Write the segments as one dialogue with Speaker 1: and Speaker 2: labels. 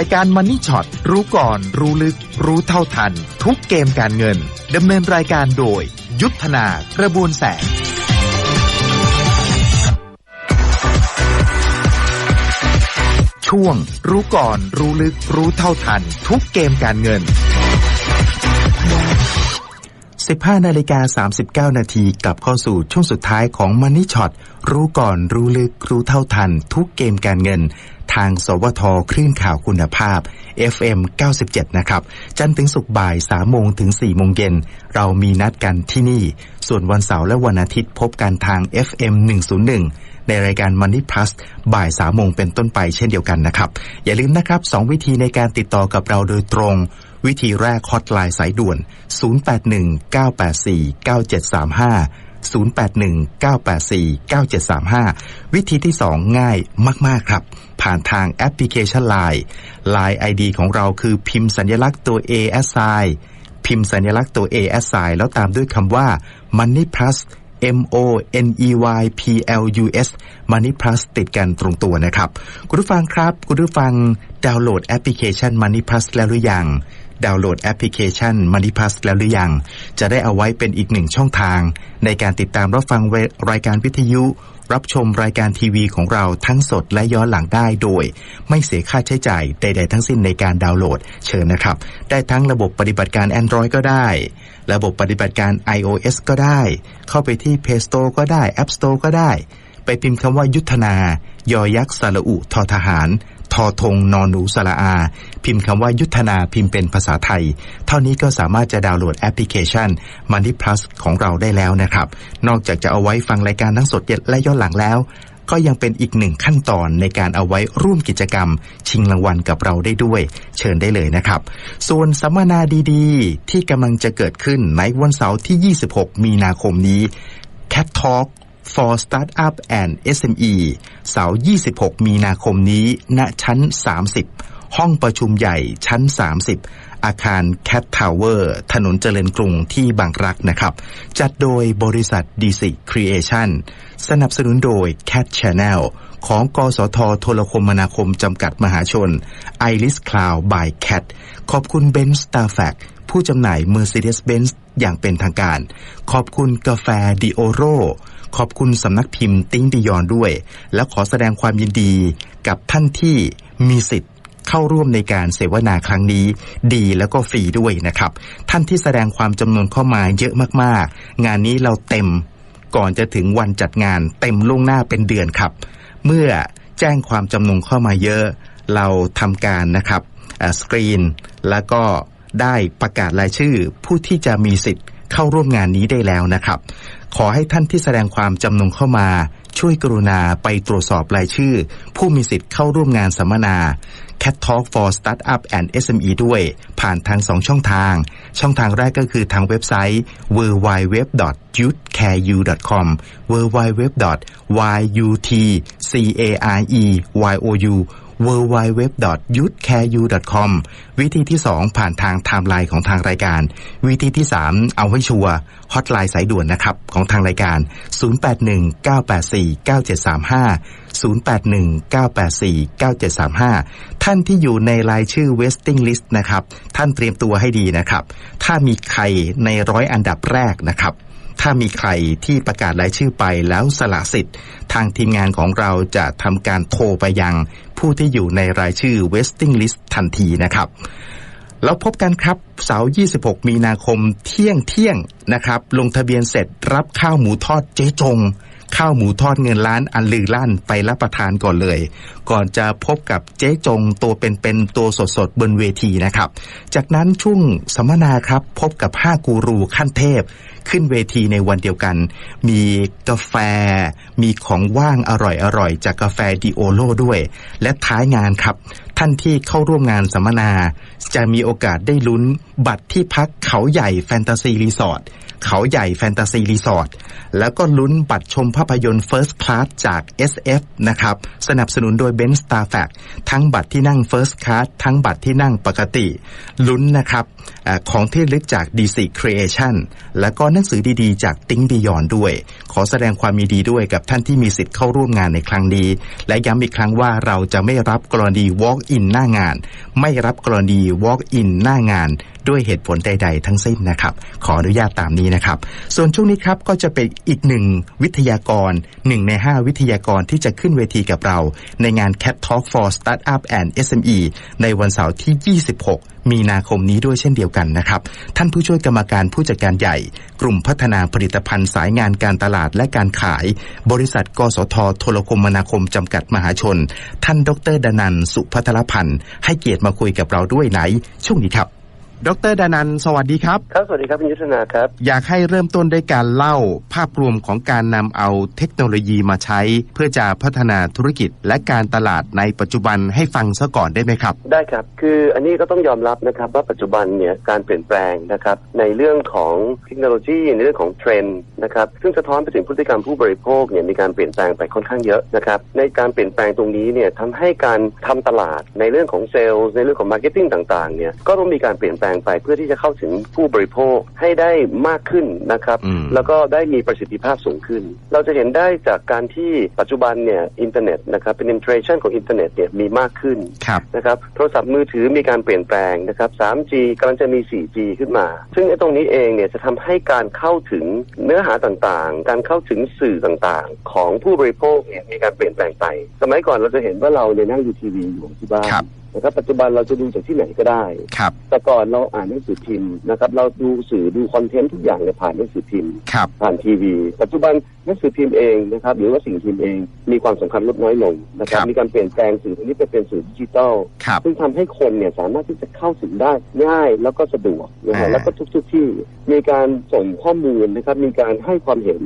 Speaker 1: ายการมันนี่ช็อตรู้ก่อน รู้ลึก รู้เท่าทัน ทุกเกมการเงินดำเนินรายการโดย ยุทธนากระบวนแสงช่วง รู้ก่อน รู้ลึก รู้เท่าทัน ทุกเกมการเงิน
Speaker 2: 15นาฬิกา39 นาทีกลับเข้าสู่ช่วงสุดท้ายของ Money Shot รู้ก่อนรู้ลึกรู้เท่าทัน ทุกเกมการเงิน ทาง สวทคลื่นข่าวคุณภาพ FM 97 นะครับ จันทร์ถึงศุกร์บ่าย3โมงถึง4โมงเย็น เรามีนัดกันที่นี่ ส่วนวันเสาร์และวันอาทิตย์พบกันทาง FM 101 ในรายการ Money Plus บ่าย3โมงเป็นต้นไปเช่นเดียวกันนะครับ อย่าลืมนะครับ 2 วิธีในการติดต่อกับเราโดยตรง วิธีแรกฮอตไลน์สายด่วน 081 984 9735 0819849735 วิธีที่ 2 ง่ายมาก ๆ ครับ ผ่านทางแอปพลิเคชัน Line Line ID ของเราคือพิมพ์สัญลักษณ์ตัว A S I พิมพ์สัญลักษณ์ตัว A S I แล้วตามด้วยคำว่า Money Plus M O N E Y P L U S Money Plus ติดกันตรงตัวนะครับ คุณผู้ฟังครับ คุณผู้ฟังดาวน์โหลดแอปพลิเคชัน Money Plus แล้วหรือยัง ดาวน์โหลดแอปพลิเคชัน Money Plus แล้วหรือยัง จะได้เอาไว้เป็นอีกหนึ่งช่องทาง ในการติดตามรับฟังรายการวิทยุ รับชมรายการทีวีของเราทั้งสดและย้อนหลังได้โดย ไม่เสียค่าใช้จ่ายใด ๆ ทั้งสิ้นในการดาวน์โหลดเชิญนะครับ ได้ทั้งระบบปฏิบัติการ Android ก็ได้ ระบบปฏิบัติการ iOS ก็ได้ เข้าไปที่ Play Store ก็ได้ App Store ก็ได้ ไปพิมพ์คำว่ายุทธนายอยักษ์สระอุทอทหาร ทอทงนอนหนูสระอา พิมพ์คำว่ายุทธนาพิมพ์เป็นภาษาไทย เท่านี้ก็สามารถจะดาวน์โหลดแอปพลิเคชัน Money Plus ของเราได้แล้วนะครับ นอกจากจะเอาไว้ฟังรายการทั้งสดและย้อนหลังแล้วก็ยังเป็นอีกหนึ่งขั้นตอนในการเอาไว้ร่วมกิจกรรม ชิงรางวัลกับเราได้ด้วย เชิญได้เลยนะครับ ส่วนสัมมนาดีๆ ที่กำลังจะเกิดขึ้นในวันเสาร์ที่ 26 มีนาคมนี้ Cat Talk for Startup and SME เสาร์ 26 มีนาคมนี้ ณ ชั้น 30 ห้องประชุมใหญ่ชั้น 30 อาคาร Cat Tower ถนนเจริญกรุงที่บางรักนะครับ จัดโดยบริษัท DC Creation สนับสนุนโดย Cat Channel ของกสทโทรคมนาคมจำกัดมหาชน Iris Cloud by Cat ขอบคุณ Ben Starfac ผู้จำหน่าย Mercedes-Benz อย่างเป็นทางการ ขอบคุณกาแฟดิโอโร ขอบคุณสำนักพิมพ์ติ้งดิยอนด้วย และขอแสดงความยินดีกับท่านที่มีสิทธิ์เข้าร่วมในการเสวนาครั้งนี้ดีแล้วก็ฟรีด้วยนะครับ ท่านที่แสดงความจำนวนเข้ามาเยอะมากๆ งานนี้เราเต็มก่อนจะถึงวันจัดงานเต็มล่วงหน้าเป็นเดือนครับ เมื่อแจ้งความจำนงเข้ามาเยอะ เราทำการนะครับสกรีนแล้วก็ได้ประกาศรายชื่อผู้ที่จะมีสิทธิ์ เข้าร่วมงานนี้ได้แล้วนะครับ ขอให้ท่านที่แสดงความจำนงเข้ามา ช่วยกรุณาไปตรวจสอบรายชื่อ ผู้มีสิทธิ์เข้าร่วมงานสัมมนา Cat Talk for Startup and SME ด้วย ผ่านทางสองช่องทาง ช่องทางแรกก็คือทางเว็บไซต์ www.youthcareu.com www.yutcareyouu www.youthcareu c o m วิธีที่ 2 ผ่านทางไทม์ไลน์ของทางรายการ วิธีที่ 3 เอาไว้ชัวร์ฮอตไลน์สายด่วนนะครับ ของทางรายการ 0819849735 0819849735 ท่านที่อยู่ในรายชื่อ waiting list นะครับ ท่านเตรียมตัวให้ดีนะครับ ถ้ามีใครในร้อยอันดับแรกนะครับ ถ้ามีใครที่ประกาศรายชื่อไปแล้วสละสิทธิ์ ทางทีมงานของเราจะทำการโทรไปยังผู้ที่อยู่ในรายชื่อ waiting list ทันทีนะครับ แล้วพบกันครับ เสาร์ 26 มีนาคมเที่ยงเที่ยงนะครับ ลงทะเบียนเสร็จรับข้าวหมูทอดเจ๊จง ข้าวหมูทอดเงินล้านอันลือลั่นไปรับประทานก่อนเลย ก่อนจะพบกับเจ๊จงตัวเป็นๆตัวสดๆบนเวทีนะครับ จากนั้นช่วงสัมมนาครับพบกับ 5 กูรูขั้นเทพ ขึ้นเวทีในวันเดียวกัน มีกาแฟ มีของว่างอร่อยๆ จากกาแฟดิโอโลด้วย และท้ายงานครับ ท่านที่เข้าร่วมงานสัมมนา จะมีโอกาสได้ลุ้น บัตรที่พักเขาใหญ่แฟนตาซีรีสอร์ทเขาใหญ่แฟนตาซีรีสอร์ทแล้วก็ลุ้นบัตรชมภาพยนตร์ First Class จาก SF นะครับ สนับสนุนโดย Ben Star f a c ทั้งบัตรที่นั่ง First Class ทั้งบัตรที่นั่งปกติ ลุ้นนะครับอของที่ลึกจาก DC Creation และก็หนังสือดีๆ จาก Think Beyond ด้วย ขอแสดงความยินดีด้วยกับท่านที่มีสิทธิ์เข้าร่วมงานในครั้งนี้ และย้ำอีกครั้งว่าเราจะไม่รับกรณี Walk in หน้างาน ไม่รับกรณี Walk in หน้างานด้วยเหตุผลใด ๆ ทั้งสิ้นนะครับ ขออนุญาตตามนี้นะครับ ส่วนช่วงนี้ครับก็จะเป็นอีกหนึ่งวิทยากรหนึ่งใน 5 วิทยากรที่จะขึ้นเวทีกับเรา ในงาน Cat Talk for Startup and SME ในวันเสาร์ที่ 26 มีนาคมนี้ด้วยเช่นเดียวกันนะครับ ท่านผู้ช่วยกรรมการผู้จัดการใหญ่ กลุ่มพัฒนาผลิตภัณฑ์สายงานการตลาดและการขาย บริษัท กสทโทรคมนาคมจำกัดมหาชน ท่านดรดนันสุพัทรพันธ์ให้เกียรติมาคุยกับเราด้วยไหน ช่วงนี้ครับ ดรดานันท์สวัสดีครับ
Speaker 3: ครับ สวัสดีครับคุณยุทธนาครับ
Speaker 2: อยากให้เริ่มต้นด้วยการเล่าภาพรวมของการนำเอาเทคโนโลยีมาใช้ เพื่อจะพัฒนาธุรกิจและการตลาดในปัจจุบันให้ฟังซะก่อนได้ไหมครับ
Speaker 3: ได้ครับ คืออันนี้ก็ต้องยอมรับนะครับว่าปัจจุบันเนี่ยการเปลี่ยนแปลงนะครับในเรื่องของเทคโนโลยีในเรื่องของเทรนด์นะครับซึ่งสะท้อนไปถึงพฤติกรรมผู้บริโภคเนี่ยมีการเปลี่ยนแปลงไปค่อนข้างเยอะนะครับในการเปลี่ยนแปลงตรงนี้เนี่ยทำให้การทำตลาดในเรื่องของเซลล์ในเรื่องของมาร์เก็ตติ้งต่างๆเนี่ยก็ต้องมีการเปลี่ยนแปลงไปเพื่อที่จะเข้าถึงผู้บริโภคให้ได้มากขึ้นนะครับ
Speaker 2: อืม
Speaker 3: แล้วก็ได้มีประสิทธิภาพสูงขึ้น เราจะเห็นได้จากการที่ปัจจุบันเนี่ยอินเทอร์เน็ตนะครับ penetration ของอินเทอร์เน็ตเนี่ยมีมากขึ้น
Speaker 2: ครับ
Speaker 3: นะครับโทรศัพท์มือถือมีการเปลี่ยนแปลงนะครับ 3G กำลังจะมี 4G ขึ้นมา ซึ่งไอ้ตรงนี้เองเนี่ยจะทำให้การเข้าถึงเนื้อหาต่างๆ การเข้าถึงสื่อต่างๆ ของผู้บริโภคเนี่ยมีการเปลี่ยนแปลงไป สมัยก่อนเราจะเห็นว่าเราเนี่ยนั่งดูทีวีอยู่ที่บ้าน
Speaker 2: ครับ
Speaker 3: นะครับปัจจุบันเราจะดูจากที่ไหนก็ได้
Speaker 2: ครับ
Speaker 3: แต่ก่อนเราอ่านหนังสือพิมพ์นะครับ เราดูสื่อดูคอนเทนต์ทุกอย่างเนี่ยผ่านหนังสือพิมพ์
Speaker 2: ครับ
Speaker 3: ผ่านทีวี ปัจจุบันหนังสือพิมพ์เองนะครับ หรือว่าสิ่งพิมพ์เองมีความสำคัญลดน้อยลงนะครับ
Speaker 2: ครับ
Speaker 3: มีการเปลี่ยนแปลงสื่อตรงนี้ไปเป็นสื่อดิจิทัล
Speaker 2: ครับ
Speaker 3: ซึ่งทำให้คนเนี่ยสามารถที่จะเข้าถึงได้ง่ายแล้วก็สะดวกนะฮะ
Speaker 2: อ่า
Speaker 3: แล้วก็ทุกๆที่มีการส่งข้อมูลนะครับ มีการให้ความเห็น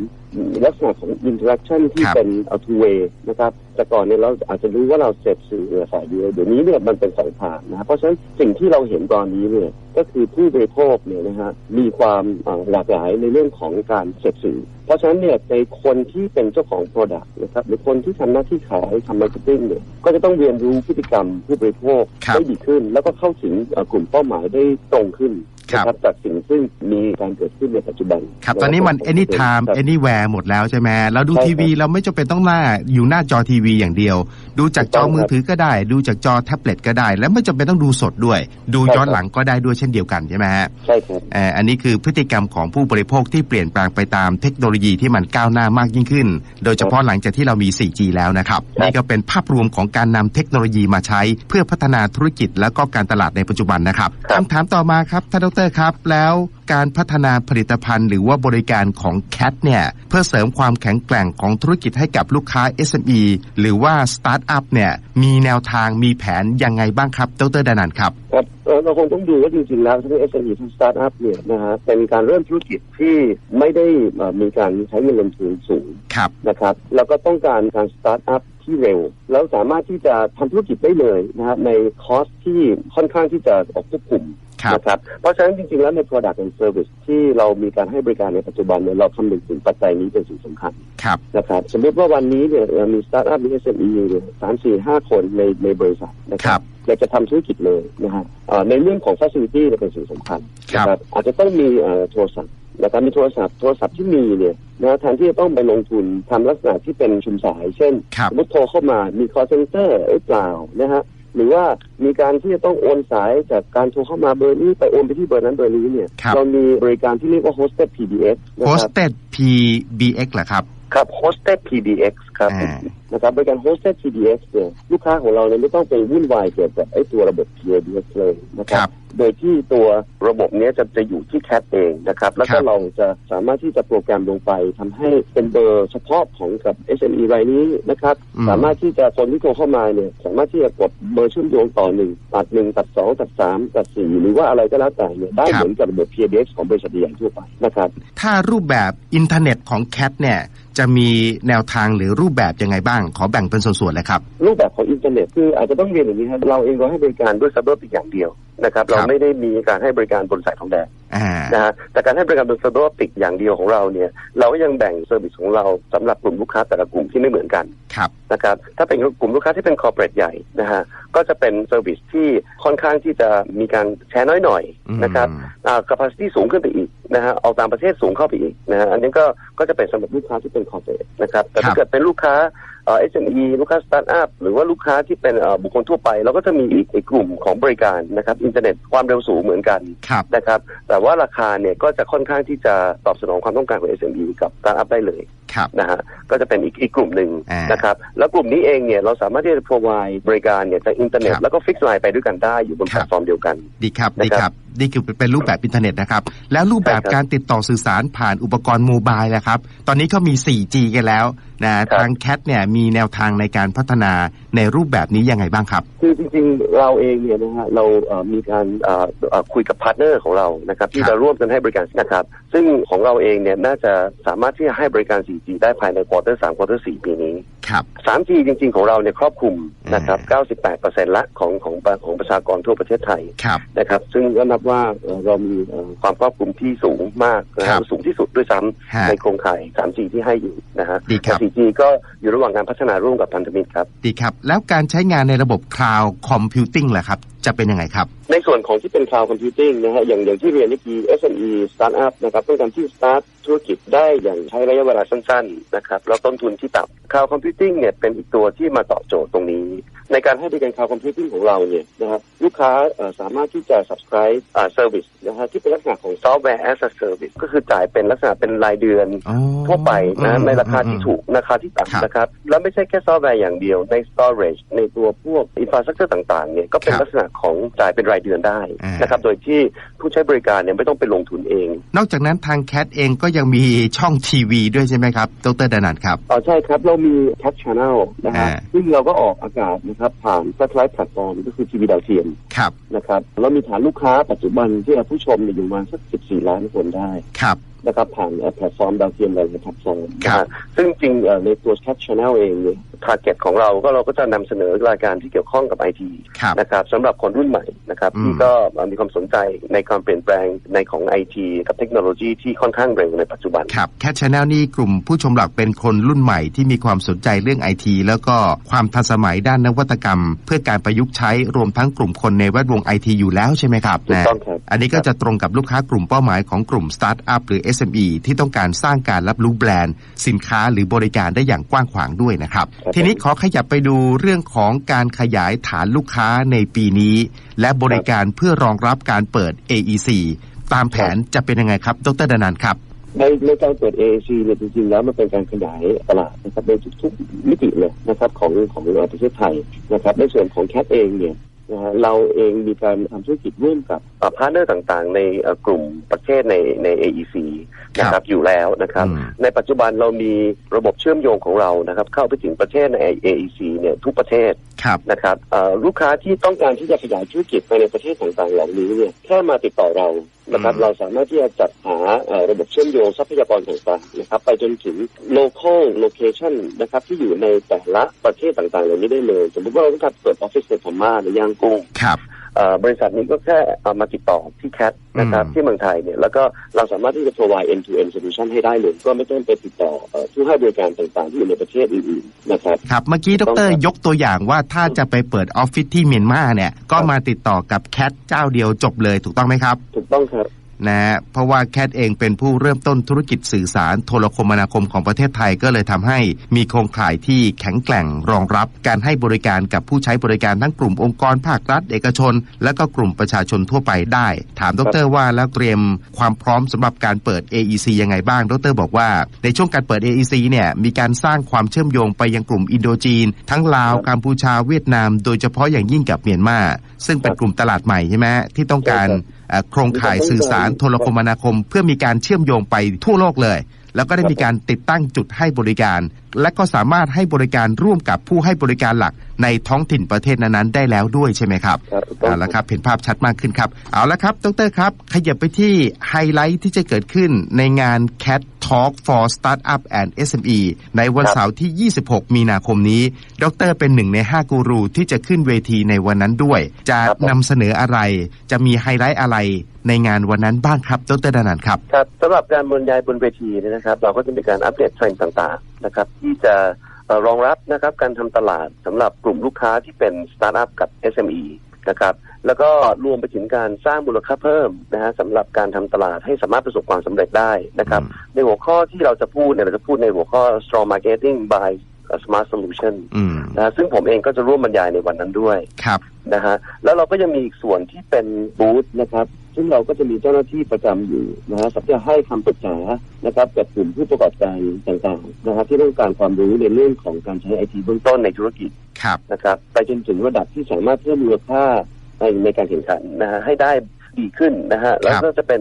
Speaker 3: ลักษณะของอินเทอร์แอคชั่นที่เป็น two way นะครับ แต่ก่อนเนี่ยเราอาจจะรู้ว่าเราเสพสื่อฝ่ายเดียวเดี๋ยวนี้เนี่ยมันเป็นสองทางนะครับเพราะฉะนั้นสิ่งที่เราเห็นตอนนี้เนี่ยก็คือผู้บริโภคเนี่ยนะฮะมีความเอ่อหลากหลายในเรื่องของการเสพสื่อ เพราะฉะนั้นเนี่ยในคนที่เป็นเจ้าของ Product นะครับหรือคนที่ทำหน้าที่ขายทำมาร์เก็ตติ้งเนี่ยก็จะต้องเรียนรู้พฤติกรรมผู้บริโภค
Speaker 2: ครับ
Speaker 3: ได้ดีขึ้น แล้วก็เข้าถึงเอ่อกลุ่มเป้าหมายได้ตรงขึ้น
Speaker 2: ครับ
Speaker 3: นะจากสิ่งซึ่งมีการเกิดขึ้นในปัจจุบัน
Speaker 2: ครับตอนนี้มัน anytime
Speaker 3: ครับ
Speaker 2: anywhere หมดแล้วใช่ไหมเราดู
Speaker 3: ใช่ครับ
Speaker 2: ทีวีเราไม่จำเป็นต้องหน้าอยู่หน้าจอทีวีอย่างเดียว ดูจากจอมือถือก็ได้ ดูจากจอแท็บเล็ตก็ได้ แล้วไม่จำเป็นต้องดูสดด้วย ดูย้อนหลังก็ได้ด้วยเช่นเดียวกันใช่ไหมฮะ
Speaker 3: ใช่ครับ
Speaker 2: เอ่ออันนี้คือพฤติกรรมของผู้บริโภคที่เปลี่ยนแปลงไปตามเทคโนโลยีที่มันก้าวหน้ามากยิ่งขึ้น โดยเฉพาะหลังจากที่เรามี 4G แล้วนะครับ
Speaker 3: ครับ
Speaker 2: นี่ก็เป็นภาพรวมของการนำเทคโนโลยีมาใช้ เพื่อพัฒนาธุรกิจและก็การตลาดในปัจจุบันนะครับคำถามต่อมาครับท่านดรครับ แล้วการพัฒนาผลิตภัณฑ์หรือว่าบริการของ CAT เนี่ย เพื่อเสริมความแข็งแกร่งของธุรกิจให้กับลูกค้า SME หรือว่าสตาร์ทอัพเนี่ย มีแนวทางมีแผนยังไงบ้างครับดรดานันท์ครับ
Speaker 3: ครับเอ่อเราคงต้องดูว่าจริงๆแล้วทั้ง SME ทั้งสตาร์ทอัพเนี่ยนะฮะเป็นการเริ่มธุรกิจที่ไม่ได้เอ่อมีการใช้เงินลงทุนสูง
Speaker 2: ครับ
Speaker 3: นะครับแล้วก็ต้องการการสตาร์ทอัพที่เร็ว แล้วสามารถที่จะทำธุรกิจได้เลยนะฮะในคอสที่ค่อนข้างที่จะออกควบคุม
Speaker 2: ครับ
Speaker 3: นะครับเพราะฉะนั้นจริงๆ แล้วใน Product and Service ที่เรามีการให้บริการในปัจจุบันเนี่ยเราคำนึงถึงปัจจัยนี้เป็นสิ่งสำคัญ
Speaker 2: ครับ
Speaker 3: นะครับสมมติว่าวันนี้เนี่ยเรามีสตาร์ทอัพมี SME เนี่ยสามสี่ห้าคนในในบริษัทนะค
Speaker 2: ครั
Speaker 3: รับบอยากจะทำธุรกิจเลยนะฮะเอ่อในเรื่องของ Facility เนี่ยเป็นสิ่งสำคัญ
Speaker 2: ครับ
Speaker 3: นะอาจจะต้องมีเอ่อโทรศัพท์นะครับมีโทรศัพท์โทรศัพท์ที่มีเนี่ยนะแทนที่จะต้องไปลงทุนทำลักษณะที่เป็นชุมสาย เช่น
Speaker 2: ครับ
Speaker 3: สมมติโทรเข้ามามี call center หรือเปล่านะฮะ หรือว่ามีการที่จะต้องโอนสายจากการโทรเข้ามาเบอร์นี้ไปโอนไปที่เบอร์นั้นเบอร์นี้เนี่ย
Speaker 2: ครับ
Speaker 3: เรามีบริการที่เรียกว่า hosted PBX นะครับ
Speaker 2: hosted PBX เหรอครับ
Speaker 3: ครับ hosted PBX ครับ
Speaker 2: อ่า
Speaker 3: นะครับบริการ hosted PBX เนี่ยลูกค้าของเราเนี่ยไม่ต้องไปวุ่นวายเกี่ยวกับไอ้ตัวระบบ PBX เลยนะค
Speaker 2: ครั
Speaker 3: รับบ โดยที่ตัวระบบเนี้ยจะจะอยู่ที่แคทเองนะครับ แล้ว
Speaker 2: ครั
Speaker 3: ก็
Speaker 2: บ
Speaker 3: เราจะสามารถที่จะโปรแกรมลงไปทำให้เป็นเบอร์เฉพาะของกับ SME รายนี้นะครับ
Speaker 2: อืม
Speaker 3: สามารถที่จะคนที่โทรเข้ามาเนี่ย สามารถที่จะกดเบอร์เชื่อมโยงต่อหนึ่งตัดหนึ่งตัดสองตัดสามตัดสี่หรือว่าอะไรก็แล้วแต่เนี่ยได้เหมือนกับระบบ PBX ของบริษัทใหญ่ทั่วไปนะครับ
Speaker 2: ถ้ารูปแบบอินเทอร์เน็ตของ CAT เนี่ยจะมีแนวทางหรือรูปแบบยังไงบ้าง ขอแบ่งเป็นส่วนๆเลยครับ
Speaker 3: รูปแบบของอินเทอร์เน็ตคืออาจจะต้องเรียนอย่างนี้ครับเราเองเราให้บริการด้วยไฟเบอร์ปิกอย่างเดียวนะครับเราไม่ได้มีการให้บริการบนสายทองแดง
Speaker 2: อ่า
Speaker 3: นะฮะแต่การให้บริการบนไฟเบอร์ปิกอย่างเดียวของเราเนี่ย เราก็ยังแบ่งเซอร์วิสของเราสำหรับกลุ่มลูกค้าแต่ละกลุ่มที่ไม่เหมือนกัน
Speaker 2: ครับ
Speaker 3: นะครับถ้าเป็นกลุ่มลูกค้าที่เป็นคอร์เปอเรทใหญ่นะฮะก็จะเป็นเซอร์วิสที่ค่อนข้างที่จะมีการแชร์น้อยหน่อย
Speaker 1: อืม
Speaker 3: นะครับอ่า capacity สูงขึ้นไปอีกนะฮะเอาตามประเทศสูงเข้าไปอีกนะฮะอันนี้ก็ก็จะเป็นสำหรับลูกค้าที่เป็น corporate นะครับแต่
Speaker 1: ครั
Speaker 3: ถ้า
Speaker 1: บ
Speaker 3: เกิดเป็นลูกค้า เอ่อ SME ลูกค้าสตาร์ทอัพหรือว่าลูกค้าที่เป็นเอ่อบุคคลทั่วไป เราก็จะมีอีกอีกกลุ่มของบริการนะครับอินเทอร์เน็ตความเร็วสูงเหมือนกัน
Speaker 1: ครับ
Speaker 3: นะครับ แต่ว่าราคาเนี่ยก็จะค่อนข้างที่จะตอบสนองความต้องการของ SME กับสตาร์ทอัพได้เลย
Speaker 1: ครับ
Speaker 3: นะฮะก็จะเป็นอีกอีกกลุ่มหนึ่ง
Speaker 1: อ่าน
Speaker 3: นะครับแล้วกลุ่มนี้เองเนี่ยเราสามารถที่จะ provide บริการเนี่ยจากอินเทอร์เน็ต
Speaker 1: ครับ
Speaker 3: แล้วก็ฟิกซ์ไลน์ไปด้วยกันได้อยู่บน
Speaker 1: ค
Speaker 3: แพ
Speaker 1: รั
Speaker 3: ล
Speaker 1: บ
Speaker 3: ตฟอร์มเดียวกัน
Speaker 1: ดีครับ
Speaker 3: นะ
Speaker 1: ดี
Speaker 3: ครับ
Speaker 1: ครับ นี่คือเป็นรูปแบบอินเทอร์เน็ตนะครับ แล้วรูปแบบ
Speaker 3: ใช่ครับ
Speaker 1: การติดต่อสื่อสารผ่านอุปกรณ์โมบายนะครับ ตอนนี้เขามี 4G กันแล้วนะทางแคทเนี่ยมีแนวทางในการพัฒนาในรูปแบบนี้ยังไงบ้างครับ
Speaker 3: คือจริงๆ เราเองเนี่ยนะฮะเราเอ่อมีการเอ่อเอ่อคุยกับพาร์ทเนอร์ของเรานะครับที่
Speaker 1: ครับ
Speaker 3: จะร่วมกันให้บริการนะครับ ซึ่งของเราเองเนี่ยน่าจะสามารถที่จะให้บริการ 4G ได้ภายในควอเตอร์3ควอเตอร์4ปีนี้
Speaker 1: ครับ
Speaker 3: 3G จริง ๆ ของเราเนี่ยครอบคลุมนะครับ
Speaker 1: อ่
Speaker 3: 98%ละของของของประชากรทั่วประเทศไทย
Speaker 1: ครับ
Speaker 3: นะครับ ซึ่งก็นับว่าเอ่อเรามีเอ่อความครอบคลุมที่สูงมากนะค
Speaker 1: ครั
Speaker 3: รับบสูงที่สุดด้วยซ้
Speaker 1: ฮะำ
Speaker 3: ในโครงข่าย 3G ที่ให้อยู่นะฮะ
Speaker 1: ดีครับ
Speaker 3: แต่ 4G ก็อยู่ระหว่างการพัฒนาร่วมกับพันธมิตรครับ
Speaker 1: ดีครับ แล้วการใช้งานในระบบคลาวด์คอมพิวติ้งล่ะครับ จะเป็นยังไงครับ
Speaker 3: ในส่วนของที่เป็น cloud computing นะฮะอย่างอย่างที่เรียนเมื่อกี้ SME startup นะครับต้องการที่ start ธุรกิจได้อย่างใช้ระยะเวลาสั้นๆนะครับแล้วต้นทุนที่ต่ำ cloud computing เนี่ยเป็นอีกตัวที่มาตอบโจทย์ตรงนี้ ในการให้บริการ cloud computing ของเราเนี่ยนะครับลูกค้าเอ่อสามารถที่จะ subscribe อ่า service นะฮะที่เป็นลักษณะของ software as a service ก็คือจ่ายเป็นลักษณะเป็นรายเดือน
Speaker 1: อ๋อ
Speaker 3: ทั่วไป
Speaker 1: อื
Speaker 3: นะ
Speaker 1: ม
Speaker 3: ในราคาที่
Speaker 1: อืม
Speaker 3: ถูกราคาที่
Speaker 1: ครับ
Speaker 3: ต่ำนะครับแล้วไม่ใช่แค่ซอฟต์แวร์อย่างเดียวใน storage ในตัวพวก infrastructure ต่างๆเนี่ยก็เป็น
Speaker 1: ครับ
Speaker 3: ลักษณะของจ่ายเป็นรายเดือนได้
Speaker 1: อ่าน
Speaker 3: นะครับ โดยที่ผู้ใช้บริการเนี่ยไม่ต้องไปลงทุนเอง
Speaker 1: นอกจากนั้นทางแคทเองก็ยังมีช่องทีวีด้วยใช่ไหมครับดรดานันครับ
Speaker 3: อ๋อใช่ครับ เรามี Cat Channel นะฮะ
Speaker 1: อ่า
Speaker 3: ซึ่งเราก็ออกอากาศนะครับ ผ่าน satellite platform ก็คือทีวีดาวเทียม
Speaker 1: ครับ
Speaker 3: นะครับเรามีฐานลูกค้าปัจจุบันที่เราผู้ชมเนี่ยอยู่ประมาณสัก 14 ล้านคนได้
Speaker 1: ครับ
Speaker 3: นะครับผ่านเอ่อแพลตฟอร์มดาวเทียมหลายๆแพลตฟอร์ม
Speaker 1: ครั
Speaker 3: นะ
Speaker 1: บ
Speaker 3: ฮะซึ่งจริงเอ่อในตัว Cat Channel เองเนี่ย target ของเราก็เราก็จะนำเสนอรายการที่เกี่ยวข้องกับไอที
Speaker 1: ครับ
Speaker 3: นะครับสำหรับคนรุ่นใหม่นะครับ
Speaker 1: อืม
Speaker 3: ที่ก็เอ่อมีความสนใจในความเปลี่ยนแปลงในของไอทีกับเทคโนโลยีที่ค่อนข้างเร็วในปัจจุบัน
Speaker 1: ครับแคทชาแนลนี่กลุ่มผู้ชมหลักเป็นคนรุ่นใหม่ที่มีความสนใจเรื่องไอทีแล้วก็ความทันสมัยด้านนวัตกรรม เพื่อการประยุกต์ใช้รวมทั้งกลุ่มคนในแวดวงไอทีอยู่แล้วใช่ไหมครับ
Speaker 3: ถูก
Speaker 1: นะ
Speaker 3: ต้องครับ
Speaker 1: อันนี้ก็จะตรงกับลูกค้ากลุ่มเป้าหมายของกลุ่มสตาร์ทอัพหรือ SME ที่ต้องการสร้างการรับรู้แบรนด์ สินค้าหรือบริการได้อย่างกว้างขวางด้วยนะครับ
Speaker 3: ครับ
Speaker 1: ทีนี้ขอขยับไปดูเรื่องของการขยายฐานลูกค้าในปีนี้ และบริการเพื่อรองรับการเปิด AEC ตามแผนจะเป็นยังไงครับ ดรดานันท์ครับ
Speaker 3: ในในการเปิด AAC เนี่ยจริงๆแล้วมันเป็นการขยายตลาดนะครับในทุกๆมิติเลยนะครับของของประเทศไทยนะครับในส่วนของแคทเองเนี่ย นะฮะเราเองมีการทำธุรกิจร่วมกับพาร์ทเนอร์ต่างๆ ในเอ่อกลุ่มประเทศในใน AEC นะค
Speaker 1: ครั
Speaker 3: รับบอยู่แล้วนะครับ
Speaker 1: อืม
Speaker 3: ในปัจจุบันเรามีระบบเชื่อมโยงของเรานะครับ เข้าไปถึงประเทศใน AEC เนี่ยทุกประเทศ
Speaker 1: ครับ
Speaker 3: นะครับเอ่อลูกค้าที่ต้องการที่จะขยายธุรกิจไปในประเทศต่างๆเหล่านี้เนี่ยแค่มาติดต่อเรา นะครับ
Speaker 1: อืม
Speaker 3: เราสามารถที่จะจัดหาเอ่อระบบเชื่อมโยงทรัพยากรต่างๆนะครับ ไปจนถึง local location นะครับ ที่อยู่ในแต่ละประเทศต่างๆเหล่านี้ได้เลย สมมติว่าเราต้องการเปิดออฟฟิศในพม่าในย่างกุ้ง
Speaker 1: ครับ
Speaker 3: เอ่อ บริษัทนี้ก็แค่เอามาติดต่อที่แคทนะครับ
Speaker 1: อืม
Speaker 3: ที่เมืองไทยเนี่ยแล้วก็เราสามารถที่จะ provide end to end solution ให้ได้เลยก็ไม่ต้องไปติดต่อเอ่อผู้ให้บริการต่างๆ ที่อยู่ในประเทศอื่นๆนะครับ
Speaker 1: ครับเมื่อกี้ด
Speaker 3: ถูกต้อง
Speaker 1: ร
Speaker 3: ครับ
Speaker 1: ยกตัวอย่างว่าถ้าจะไปเปิดออฟฟิศที่เมียนมาเนี่ยก็มาติดต่อกับแคทเจ้าเดียวจบเลยถูกต้องไหมครับ
Speaker 3: ถูกต้องครับ
Speaker 1: นะฮะเพราะว่าแคทเองเป็นผู้เริ่มต้นธุรกิจสื่อสารโทรคมนาคมของประเทศไทยก็เลยทำให้มีโครงข่ายที่แข็งแกร่งรองรับ การให้บริการกับผู้ใช้บริการทั้งกลุ่มองค์กรภาครัฐ เอกชน และก็กลุ่มประชาชนทั่วไปได้ ถามดรว่าแล้วเตรียมความพร้อมสำหรับการเปิด AEC ยังไงบ้างดรบอกว่า ในช่วงการเปิด AEC เนี่ยมีการสร้างความเชื่อมโยงไปยังกลุ่มอินโดจีน ทั้งลาว
Speaker 3: ครับ
Speaker 1: กัมพูชาเวียดนาม โดยเฉพาะอย่างยิ่งกับเมียนมาซึ่งเป็นกลุ่มตลาดใหม่ใช่ไหมที่ต้องการ
Speaker 3: ใช่ครับ
Speaker 1: เอ่อ โครงข่ายสื่อสารโทรคมนาคม เพื่อมีการเชื่อมโยงไปทั่วโลกเลย แล้วก็ได้มีการติดตั้งจุดให้บริการ และก็สามารถให้บริการร่วมกับผู้ให้บริการหลักในท้องถิ่นประเทศนั้นๆได้แล้วด้วยใช่ไหมครับ
Speaker 3: ครับถูกต้อง
Speaker 1: เอาละครับเห็นภาพชัดมากขึ้นครับ เอาละครับดรครับ ขยับไปที่ไฮไลท์ที่จะเกิดขึ้นในงาน Cat Talk for Startup and SME ในวัน
Speaker 3: ครับ
Speaker 1: เสาร์ที่ 26 มีนาคมนี้ ดรเป็นหนึ่งใน 5 กูรูที่จะขึ้นเวทีในวันนั้นด้วย จะ
Speaker 3: ครับผม
Speaker 1: นำเสนออะไร จะมีไฮไลท์อะไรในงานวันนั้นบ้างครับดรดานันท์ครับ
Speaker 3: ครับสำหรับการบรรยายบนเวทีเนี่ยนะครับ เราก็จะมีการอัปเดตเทรนด์ต่างๆ นะครับที่จะเอ่อรองรับนะครับการทำตลาดสำหรับกลุ่มลูกค้าที่เป็นสตาร์ทอัพกับ SME นะครับแล้วก็รวมไปถึงการสร้างมูลค่าเพิ่มนะฮะสำหรับการทำตลาดให้สามารถประสบความสำเร็จได้นะครับ ในหัวข้อที่เราจะพูดเนี่ยเราจะพูดในหัวข้อ strong marketing by smart solution
Speaker 2: อืม
Speaker 3: นะฮะซึ่งผมเองก็จะร่วมบรรยายในวันนั้นด้วย
Speaker 2: ครับ
Speaker 3: นะฮะแล้วเราก็ยังมีอีกส่วนที่เป็นบูธนะครับ ซึ่งเราก็จะมีเจ้าหน้าที่ประจำอยู่นะฮะสำหรับจะให้คำปรึกษานะครับกับกลุ่มผู้ประกอบการต่างๆนะครับที่ต้องการความรู้ในเรื่องของการใช้ไอทีเบื้องต้นในธุรกิจ
Speaker 2: ครับ
Speaker 3: นะครับไปจนถึงระดับที่สามารถเพิ่มมูลค่าในในการแข่งขันนะฮะให้ได้ ดีขึ้นนะฮะแล้วก็จะเป็น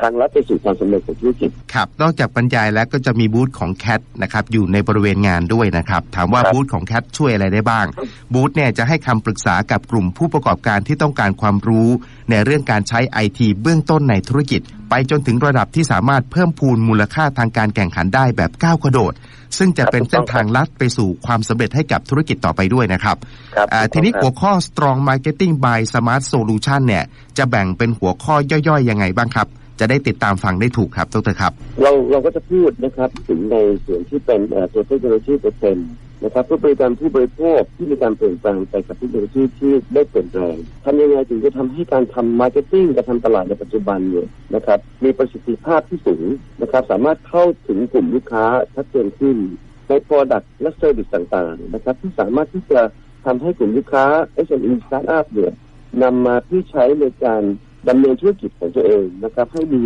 Speaker 3: ทางลัดไปสู่ความสำเร็จของธุรกิจ
Speaker 2: ครับ นอกจากบรรยายแล้วก็จะมีบูธของแคทนะครับอยู่ในบริเวณงานด้วยนะครับ ถามว่า
Speaker 3: ครับ
Speaker 2: บูธของแคทช่วยอะไรได้บ้าง บูธเนี่ยจะให้คำปรึกษากับกลุ่มผู้ประกอบการที่ต้องการความรู้ ในเรื่องการใช้ไอทีเบื้องต้นในธุรกิจ ไปจนถึงระดับที่สามารถเพิ่มพูนมูลค่าทางการแข่งขันได้แบบก้าวกระโดด ซึ่งจะเป็นเส้นทางลัดไปสู่ความสำเร็จให้กับธุรกิจต่อไปด้วยนะครับ
Speaker 3: ครับ
Speaker 2: อ่าทีนี้หัวข้อ strong marketing by smart solution เนี่ยจะแบ่งเป็นหัวข้อย่อยๆยังไงบ้างครับ จะได้ติดตามฟังได้ถูกครับดรครับ
Speaker 3: เราเราก็จะพูดนะครับถึงในส่วนที่เป็นเอ่อตัวเทคโนโลยีเปอร์เซ็นต์ นะครับเพื่อบริการผู้บริโภคที่มีการเปลี่ยนแปลงไปกับเทคโนโลยีที่ได้เปลี่ยนแปลงทำยังไงถึงจะทำให้การทำมาร์เก็ตติ้งการทำตลาดในปัจจุบันเนี่ยนะครับมีประสิทธิภาพที่สูงนะครับสามารถเข้าถึงกลุ่มลูกค้าชัดเจนขึ้นใน Product และ Service ต่างๆนะครับที่สามารถที่จะทำให้กลุ่มลูกค้า SME Startup เนี่ยนำมาที่ใช้ในการดำเนินธุรกิจของตัวเองนะครับให้มี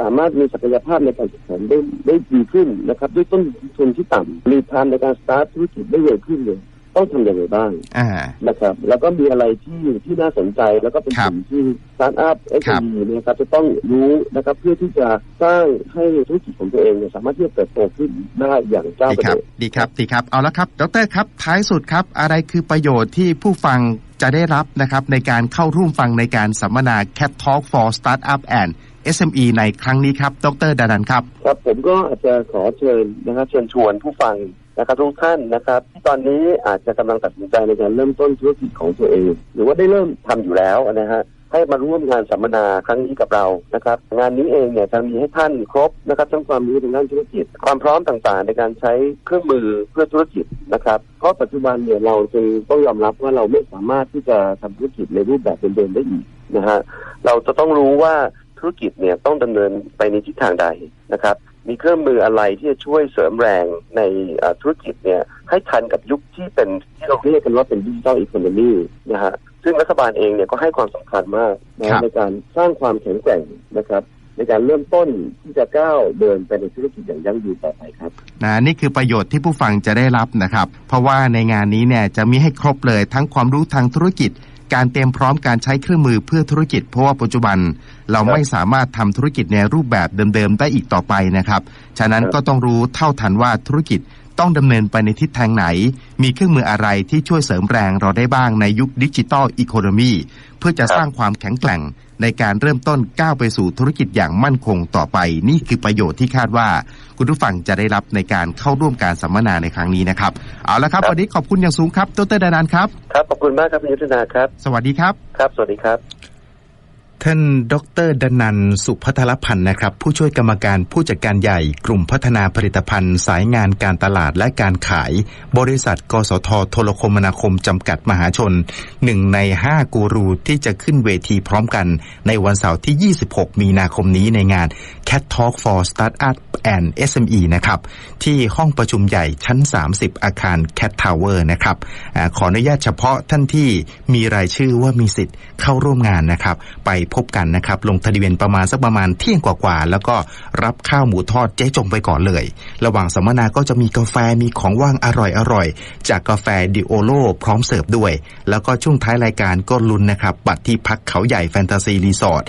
Speaker 3: สามารถมีศักยภาพในการแข่งขันได้ได้ดีขึ้นนะครับ ด้วยต้นทุนที่ต่ำรีทานในการสตาร์ทธุรกิจได้เร็วขึ้นเลย ต้องทำอย่างไรบ้าง
Speaker 2: อ่า
Speaker 3: นะครับ แล้วก็มีอะไรที่ที่น่าสนใจ แล้วก็เป็น
Speaker 2: ครับ
Speaker 3: สิ่งที่สตาร์ทอัพเอ
Speaker 2: ครับ
Speaker 3: เนี่ยนะครับ จะต้องรู้นะครับ เพื่อที่จะสร้างให้ธุรกิจของตัวเองเนี่ยสามารถที่จะเติบโตขึ้นได้อย่างก้าว
Speaker 2: ดี
Speaker 3: กระ
Speaker 2: ครับ
Speaker 3: โดด
Speaker 2: ดีครับดีครับเอาละครับดรครับ ท้ายสุดครับ อะไรคือประโยชน์ที่ผู้ฟังจะได้รับนะครับในการเข้าร่วมฟังในการสัมมนา Cat Talk for Startup and SME ในครั้งนี้ครับดรดานันท์ครับ
Speaker 3: ครับผมก็อาจจะขอเชิญนะครับเชิญชวนผู้ฟังนะครับทุกท่านนะครับที่ตอนนี้อาจจะกำลังตัดสินใจในการเริ่มต้นธุรกิจของตัวเอง หรือว่าได้เริ่มทำอยู่แล้วนะฮะให้มาร่วมงานสัมมนาครั้งนี้กับเรานะครับ งานนี้เองเนี่ยจะมีให้ท่านครบนะครับทั้งความรู้ทางด้านธุรกิจ ความพร้อมต่างๆ ในการใช้เครื่องมือเพื่อธุรกิจนะครับ เพราะปัจจุบันเนี่ยเราจึงต้องยอมรับว่าเราไม่สามารถที่จะทำธุรกิจในรูปแบบเดิมๆได้อีกนะฮะเราจะต้องรู้ว่า ธุรกิจเนี่ยต้องดำเนินไปในทิศทางใดนะครับ มีเครื่องมืออะไรที่จะช่วยเสริมแรงในเอ่อธุรกิจเนี่ยให้ทันกับยุคที่เป็นที่เราเรียกกันว่าเป็นดิจิทัลอีโคโนมีนะฮะซึ่งรัฐบาลเองเนี่ยก็ให้ความสำคัญมากนะ
Speaker 2: ครั
Speaker 3: ฮะ
Speaker 2: บ
Speaker 3: ในการสร้างความแข็งแกร่งนะครับในการเริ่มต้นที่จะก้าวเดินไปในธุรกิจอย่างยั่งยืนต่อไปครับ
Speaker 2: นะนี่คือประโยชน์ที่ผู้ฟังจะได้รับนะครับ เพราะว่าในงานนี้เนี่ยจะมีให้ครบเลยทั้งความรู้ทางธุรกิจ การเตรียมพร้อมการใช้เครื่องมือเพื่อธุรกิจ เพราะว่าปัจจุบันเราไม่สามารถทำธุรกิจในรูปแบบเดิมๆได้อีกต่อไปนะครับ ฉะนั้น
Speaker 3: ครับ
Speaker 2: ก็ต้องรู้เท่าทันว่าธุรกิจต้องดำเนินไปในทิศทางไหน มีเครื่องมืออะไรที่ช่วยเสริมแรงเราได้บ้างในยุคดิจิตอลอีโคโนมีเพื่อจะสร้างความแข็งแกร่ง ในการเริ่มต้นก้าวไปสู่ธุรกิจอย่างมั่นคงต่อไป นี่คือประโยชน์ที่คาดว่า คุณผู้ฟังจะได้รับในการเข้าร่วมการสัมมนาในครั้งนี้นะครับเอาละครับ
Speaker 3: ครับ
Speaker 2: วันนี้ขอบคุณอย่างสูงครับดรดานันท์ครับ
Speaker 3: ครับขอบคุณมากครับคุณยุทธนาครับ
Speaker 2: สวัสดีครับ
Speaker 3: ครับ สวัสดีครับ
Speaker 2: ท่านดรดนันสุพัทรพันธ์นะครับ ผู้ช่วยกรรมการผู้จัดการใหญ่กลุ่มพัฒนาผลิตภัณฑ์ สายงานการตลาดและการขาย บริษัท กสทโทรคมนาคมจำกัดมหาชนหนึ่งใน 5 กูรูที่จะขึ้นเวทีพร้อมกัน ในวันเสาร์ที่ 26 มีนาคมนี้ในงาน Cat Talk for Startup and SME นะครับ ที่ห้องประชุมใหญ่ชั้น 30 อาคาร Cat Tower นะครับอขออนุญาตเฉพาะท่านที่มีรายชื่อว่ามีสิทธิ์เข้าร่วมงานนะครับ ไปพบกันนะครับ ลงทะเบียนประมาณสักประมาณเที่ยงกว่าๆแล้วก็รับข้าวหมูทอดเจ๊จงไปก่อนเลย ระหว่างสัมมนาก็จะมีกาแฟมีของว่างอร่อยๆจากกาแฟดิโอโลพร้อมเสิร์ฟด้วย แล้วก็ช่วงท้ายรายการก็ลุ้นนะครับบัตรที่พักเขาใหญ่แฟนตาซีรีสอร์ท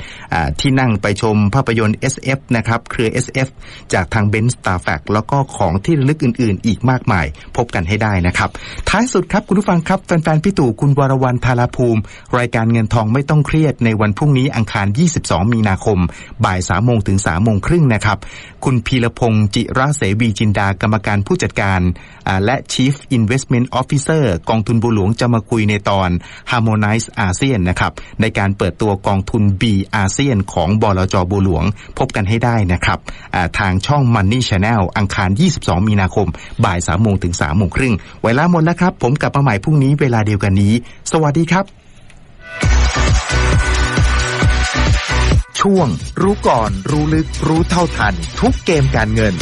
Speaker 2: ที่นั่งไปชมภาพยนตร์ SF นะครับเครือ SF จากทางเบนซ์ตาร์แฟกแล้วก็ของที่ระลึกอื่น ๆ อีกมากมาย พบกันให้ได้นะครับ ท้ายสุดครับคุณผู้ฟังครับแฟนๆพี่ตู่คุณวรวรรณธาราภูมิ รายการเงินทองไม่ต้องเครียดในวันพรุ่งนี้อังคาร 22 มีนาคม บ่าย3โมงถึง3โมงครึ่งนะครับ คุณพีรพงศ์จิระเสวีจินดากรรมการผู้จัดการ และ Chief Investment Officer กองทุนบัวหลวงจะมาคุยในตอน Harmonize ASEAN นะครับ ในการเปิดตัวกองทุน B อาเซียนของบลจบัวหลวง พบกันให้ได้นะครับ ทางช่อง Money Channel อังคาร 22 มีนาคม บ่าย3โมงถึง3โมงครึ่ง เวลาหมดนะครับ ผมกลับมาใหม่พรุ่งนี้เวลาเดียวกันนี้ สวัสดีครับ
Speaker 1: ช่วง รู้ก่อน รู้ลึก รู้เท่าทัน ทุกเกมการเงิน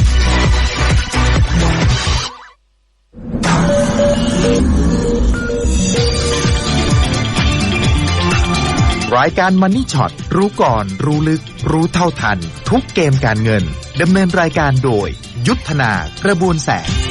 Speaker 1: รายการ Money Shot รู้ก่อน รู้ลึก รู้เท่าทัน ทุกเกมการเงินดำเนินรายการโดย ยุทธนากระบวนแสง